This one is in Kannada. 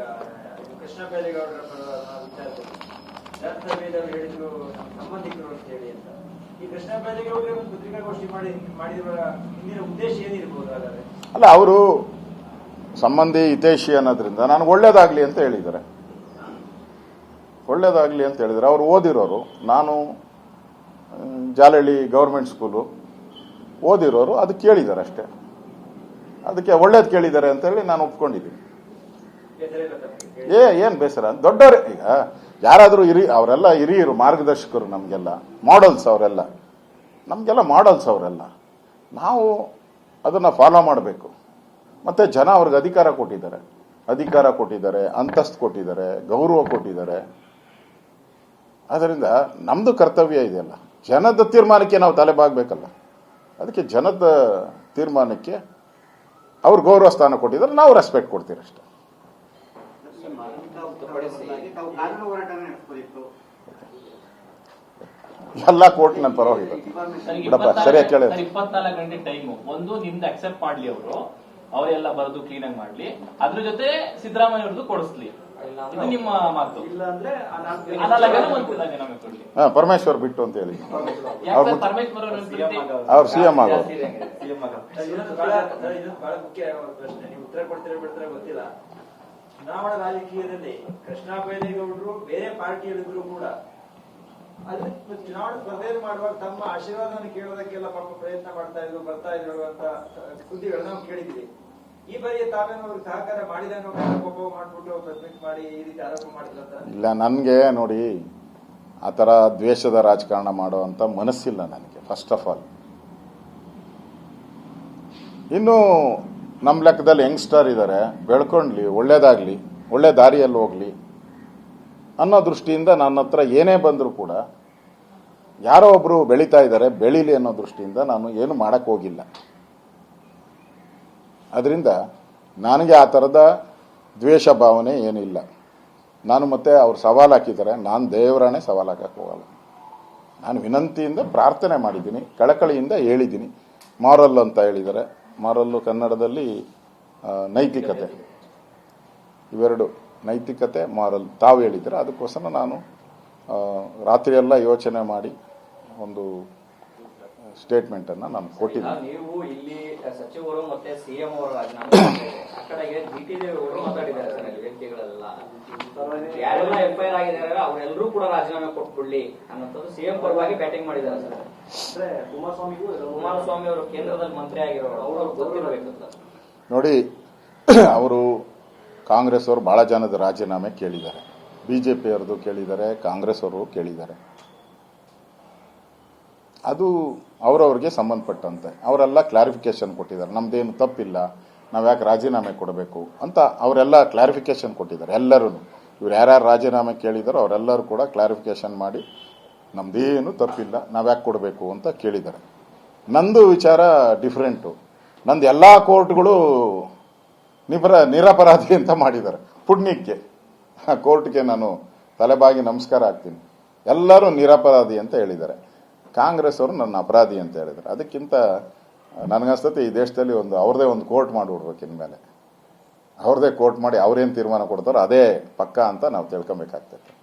ಈಗ ಕೃಷ್ಣ ಬೈರೇಗೌಡರ ಪರ ವಿಚಾರದಲ್ಲಿ ವಿಧಾನಸಭೆಯಲ್ಲಿ ಅವರು ಹೇಳಿದ್ರು ಸಂಬಂಧಿಕರು ಅಂತ ಹೇಳಿ ಅಂತ. ಈ ಕೃಷ್ಣ ಬೈರೇಗೌಡರೇ ಒಂದು ಪತ್ರಿಕಾಗೋಷ್ಠಿ ಮಾಡಿ ಮಾಡಿದವರ ಹಿಂದಿನ ಉದ್ದೇಶ ಏನಿರ್ಬೋದು ಹಾಗಾದ್ರೆ? ಅಲ್ಲ, ಅವರು ಸಂಬಂಧಿ ಹಿತೇಶಿ ಅನ್ನೋದ್ರಿಂದ ನಾನು ಒಳ್ಳೇದಾಗ್ಲಿ ಅಂತ ಹೇಳಿದ್ದಾರೆ. ಒಳ್ಳೇದಾಗ್ಲಿ ಅಂತ ಹೇಳಿದ್ರೆ ಅವರು ಓದಿರೋರು. ನಾನು ಜಾಲಹಳ್ಳಿ ಗೌರ್ಮೆಂಟ್ ಸ್ಕೂಲು ಓದಿರೋರು. ಅದು ಕೇಳಿದ್ದಾರೆ ಅಷ್ಟೇ. ಅದಕ್ಕೆ ಒಳ್ಳೇದು ಕೇಳಿದ್ದಾರೆ ಅಂತ ಹೇಳಿ ನಾನು ಒಪ್ಕೊಂಡಿದ್ದೀನಿ. ಏ, ಏನು ಬೇಸರ? ದೊಡ್ಡವ್ರೆ, ಈಗ ಯಾರಾದರೂ ಹಿರಿ, ಅವರೆಲ್ಲ ಹಿರಿಯರು, ಮಾರ್ಗದರ್ಶಕರು ನಮಗೆಲ್ಲ ಮಾಡಲ್ಸ್ ಅವರೆಲ್ಲ. ನಮಗೆಲ್ಲ ಮಾಡಲ್ಸ್ ಅವರೆಲ್ಲ. ನಾವು ಅದನ್ನು ಫಾಲೋ ಮಾಡಬೇಕು. ಮತ್ತು ಜನ ಅವ್ರಿಗೆ ಅಧಿಕಾರ ಕೊಟ್ಟಿದ್ದಾರೆ. ಅಧಿಕಾರ ಕೊಟ್ಟಿದ್ದಾರೆ, ಅಂತಸ್ತು ಕೊಟ್ಟಿದ್ದಾರೆ, ಗೌರವ ಕೊಟ್ಟಿದ್ದಾರೆ. ಆದ್ದರಿಂದ ನಮ್ಮದು ಕರ್ತವ್ಯ ಇದೆಯಲ್ಲ. ಜನದ ತೀರ್ಮಾನಕ್ಕೆ ನಾವು ತಲೆಬಾಗಬೇಕಲ್ಲ ಅದಕ್ಕೆ ಜನದ ತೀರ್ಮಾನಕ್ಕೆ ಅವ್ರು ಗೌರವ ಸ್ಥಾನ ಕೊಟ್ಟಿದ್ದಾರೆ, ನಾವು ರೆಸ್ಪೆಕ್ಟ್ ಕೊಡ್ತೀವಿ ಅಷ್ಟೇ ತಾವು ಕಾನೂನು ಹೋರಾಟ ನಡೆಸಬಹುದಿತ್ತು ಎಲ್ಲ ಕೋರ್ಟ್ ನನ್ನ ಪರವಾಗಿಲ್ಲ. ಸರ್, ಬಿಡಪ್ಪ ಇಪ್ಪತ್ನಾಲ್ಕು- ಸರಿಯಾಗಿ ಕೇಳಿ. ಸರ್, ಇಪ್ಪತ್ನಾಲ್ಕು ಗಂಟೆ ಟೈಮು. ಒಂದು ನಿಮ್ದು ಅಕ್ಸೆಪ್ಟ್ ಮಾಡ್ಲಿ ಅವರು. ಅವರೆಲ್ಲ ಬರೆದು ಕ್ಲೀನ್ ಆಗಿ ಮಾಡ್ಲಿ. ಅದ್ರ ಜೊತೆ ಸಿದ್ದರಾಮಯ್ಯ ಅವ್ರದ್ದು ಕೊಡಿಸ್ಲಿ. ಇದು ನಿಮ್ಮ ಮಾತು. ಇಲ್ಲ ಅಂದ್ರೆ ಆ ನಾಲ್ಕು ಒಂದು ರಾಜೀನಾಮೆ ಕೊಡ್ಲಿ. ಹಾ ಪರಮೇಶ್ವರ್ ಬಿಟ್ಟು ಅಂತ ಹೇಳಿ. ಯಾಕೆ ಅವ್ರು ಸರ್ ಪರಮೇಶ್ವರ್ ಅವ್ರ ಸಿ ಎಂ ಆಗೋರು. ಸರ್, ಸರ್, ಪ್ರಶ್ನೆ. ನೀವು ಉತ್ತರ ಕೊಡ್ತೀರಾ ಬಿಡ್ತೀರಾ ಗೊತ್ತಿಲ್ಲ. ಚುನಾವಣಾ ರಾಜಕೀಯದಲ್ಲಿ ಕೃಷ್ಣ ಬೈರೇಗೌಡರು ಬೇರೆ ಪಾರ್ಟಿಯಲ್ಲಿದ್ರು ಕೂಡ. ಅಲ್ಲಿ ಚುನಾವಣಾ ಸ್ಪರ್ಧೆಯನ್ನು ಮಾಡುವಾಗ ತಮ್ಮ ಆಶೀರ್ವಾದವನ್ನು ಕೇಳೋದಕ್ಕೆಲ್ಲ ಪಾಪ ಪ್ರಯತ್ನ ಮಾಡ್ತಾ ಇದ್ರು, ಬರ್ತಾ ಇದ್ರು ಅಂತ ಸುದ್ದಿಗಳನ್ನ ನಾವು ಕೇಳಿದ್ವಿ. ಈ ಬಾರಿ ತಾವೇನೋ ಸಹಕಾರ ಮಾಡಿದ ಕೋಪ ಮಾಡ್ಬಿಟ್ಟು ಸಬ್ಮಿಟ್ ಮಾಡಿ ಈ ರೀತಿ ಆರೋಪ ಮಾಡಿಲ್ಲ ಇಲ್ಲ, ನನಗೆ ನೋಡಿ, ಆ ಥರ ದ್ವೇಷದ ರಾಜಕಾರಣ ಮಾಡುವಂಥ ಮನಸ್ಸಿಲ್ಲ ನನಗೆ ಫಸ್ಟ್ ಆಫ್ ಆಲ್ ಇನ್ನು ನಮ್ಮ ಲೆಕ್ಕದಲ್ಲಿ ಯಂಗ್ಸ್ಟರ್ ಇದ್ದಾರೆ ಬೆಳ್ಕೊಂಡ್ಲಿ, ಒಳ್ಳೇದಾಗ್ಲಿ, ಒಳ್ಳೆ ದಾರಿಯಲ್ಲಿ ಹೋಗ್ಲಿ ಅನ್ನೋ ದೃಷ್ಟಿಯಿಂದ ನನ್ನ ಹತ್ರ ಏನೇ ಬಂದರೂ ಕೂಡ ಯಾರೋ ಒಬ್ಬರು ಬೆಳೀತಾ ಇದ್ದಾರೆ ಬೆಳೀಲಿ ಅನ್ನೋ ದೃಷ್ಟಿಯಿಂದ ನಾನು ಏನು ಹೋಗಿಲ್ಲ. ಅದರಿಂದ ನನಗೆ ಆ ಥರದ ದ್ವೇಷ ಭಾವನೆ ಏನಿಲ್ಲ. ನಾನು ಮತ್ತೆ ಅವ್ರು ಸವಾಲು ಹಾಕಿದ್ದಾರೆ, ನಾನು ದೇವರಾಣೆ ಸವಾಲು ಹಾಕಕ್ಕೆ ಹೋಗಲ್ಲ. ನಾನು ವಿನಂತಿಯಿಂದ ಪ್ರಾರ್ಥನೆ ಮಾಡಿದ್ದೀನಿ, ಕಳಕಳಿಯಿಂದ ಹೇಳಿದ್ದೀನಿ, ಮಾರಲ್ ಅಂತ ಹೇಳಿದ್ದಾರೆ. ಮಾರಲ್ಲು ಕನ್ನಡದಲ್ಲಿ ನೈತಿಕತೆ. ಇವೆರಡು ನೈತಿಕತೆ ಮಾರಲ್ ತಾವು ಹೇಳಿದರೆ ಅದಕ್ಕೋಸ್ಕರ ನಾನು ರಾತ್ರಿಯೆಲ್ಲ ಯೋಚನೆ ಮಾಡಿ ಒಂದು ಸ್ಟೇಟ್ಮೆಂಟನ್ನು ನಾನು ಕೊಟ್ಟಿದ್ದೀನಿ. ನೀವು ಇಲ್ಲಿ ಸಚಿವರು ಮತ್ತೆ ಸಿಎಂ ಅವರು ರಾಜೀನಾಮೆ ಮಾಡಿದ್ದಾರೆ. ಆ ಕಡೆಗೆ ಜಿ ಅವರು ಮಾತಾಡಿದ್ದಾರೆ ಸರ್ ಅಲ್ಲಿ ವೇದಿಕೆಗಳೆಲ್ಲ ಯಾರೆಲ್ಲ ಎಫ್ ಐ ಆಗಿದ್ದಾರೆ ಅವರೆಲ್ಲರೂ ಕೂಡ ರಾಜೀನಾಮೆ ಕೊಟ್ಬಿಡ್ಲಿ ಅನ್ನೋಂಥದ್ದು ಸಿಎಂ ಪರವಾಗಿ ಬ್ಯಾಟಿಂಗ್ ಮಾಡಿದ್ದಾರೆ ಸರ್. ಅಂದ್ರೆ ಕುಮಾರಸ್ವಾಮಿಗೂ ಕುಮಾರಸ್ವಾಮಿ ಅವರು ಕೇಂದ್ರದಲ್ಲಿ ಮಂತ್ರಿ ಆಗಿರೋರು ಅವರು ಗೊತ್ತಿರಬೇಕು ಸರ್ ನೋಡಿ ಅವರು ಕಾಂಗ್ರೆಸ್ ಅವರು ಬಹಳ ಜನದ ರಾಜೀನಾಮೆ ಕೇಳಿದ್ದಾರೆ. ಬಿಜೆಪಿ ಜೆ ಕೇಳಿದ್ದಾರೆ ಕಾಂಗ್ರೆಸ್ ಅವರು ಕೇಳಿದ್ದಾರೆ. ಅದು ಅವರವ್ರಿಗೆ ಸಂಬಂಧಪಟ್ಟಂತೆ. ಅವರೆಲ್ಲ ಕ್ಲಾರಿಫಿಕೇಶನ್ ಕೊಟ್ಟಿದ್ದಾರೆ. ನಮ್ದೇನು ತಪ್ಪಿಲ್ಲ. ನಾವು ಯಾಕೆ ರಾಜೀನಾಮೆ ಕೊಡಬೇಕು ಅಂತ ಅವರೆಲ್ಲ ಕ್ಲಾರಿಫಿಕೇಶನ್ ಕೊಟ್ಟಿದ್ದಾರೆ ಎಲ್ಲರೂ ಇವ್ರು ಯಾರ್ಯಾರು ರಾಜೀನಾಮೆ ಕೇಳಿದಾರೋ ಅವರೆಲ್ಲರೂ ಕೂಡ ಕ್ಲಾರಿಫಿಕೇಶನ್ ಮಾಡಿ, ನಮ್ದೇನು ತಪ್ಪಿಲ್ಲ, ನಾವು ಯಾಕೆ ಕೊಡಬೇಕು ಅಂತ ಕೇಳಿದ್ದಾರೆ. ನಂದು ವಿಚಾರ ಡಿಫ್ರೆಂಟು ನಂದು ಎಲ್ಲ ಕೋರ್ಟ್ಗಳು ನಿಪರ, ನಿರಪರಾಧಿ ಅಂತ ಮಾಡಿದ್ದಾರೆ. ಪುಣ್ಯಕ್ಕೆ. ಕೋರ್ಟ್ಗೆ ನಾನು ತಲೆಬಾಗಿ ನಮಸ್ಕಾರ ಹಾಕ್ತೀನಿ. ಎಲ್ಲರೂ ನಿರಪರಾಧಿ ಅಂತ ಹೇಳಿದ್ದಾರೆ. ಕಾಂಗ್ರೆಸ್ ಅವರು ನನ್ನ ಅಪರಾಧಿ ಅಂತ ಹೇಳಿದ್ರು. ಅದಕ್ಕಿಂತ ನನಗನ್ಸ್ತತಿ ಈ ದೇಶದಲ್ಲಿ ಒಂದು ಅವ್ರದೇ ಒಂದು ಕೋರ್ಟ್ ಮಾಡಿಬಿಡ್ಬೇಕು ಇನ್ಮೇಲೆ. ಅವ್ರದೇ ಕೋರ್ಟ್ ಮಾಡಿ ಅವ್ರೇನು ತೀರ್ಮಾನ ಕೊಡ್ತಾರೋ ಅದೇ ಪಕ್ಕ ಅಂತ ನಾವು ತಿಳ್ಕೊಬೇಕಾಗ್ತೈತೆ.